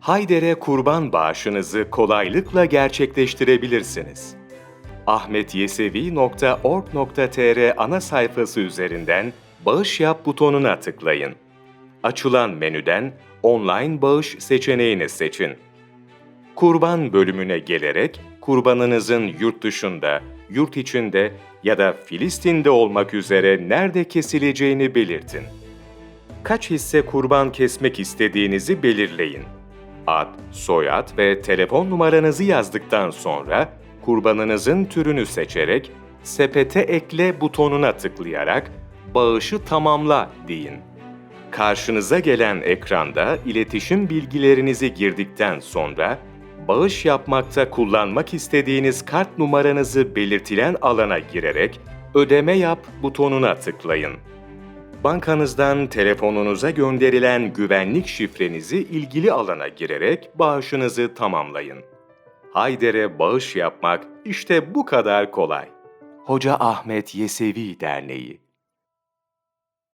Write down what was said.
Hayder'e kurban bağışınızı kolaylıkla gerçekleştirebilirsiniz. ahmetyesevi.org.tr ana sayfası üzerinden Bağış Yap butonuna tıklayın. Açılan menüden Online Bağış seçeneğini seçin. Kurban bölümüne gelerek kurbanınızın yurt dışında, yurt içinde ya da Filistin'de olmak üzere nerede kesileceğini belirtin. Kaç hisse kurban kesmek istediğinizi belirleyin. Ad, soyad ve telefon numaranızı yazdıktan sonra kurbanınızın türünü seçerek sepete ekle butonuna tıklayarak bağışı tamamla deyin. Karşınıza gelen ekranda iletişim bilgilerinizi girdikten sonra bağış yapmakta kullanmak istediğiniz kart numaranızı belirtilen alana girerek ödeme yap butonuna tıklayın. Bankanızdan telefonunuza gönderilen güvenlik şifrenizi ilgili alana girerek bağışınızı tamamlayın. Hayder'e bağış yapmak işte bu kadar kolay. Hoca Ahmet Yesevi Derneği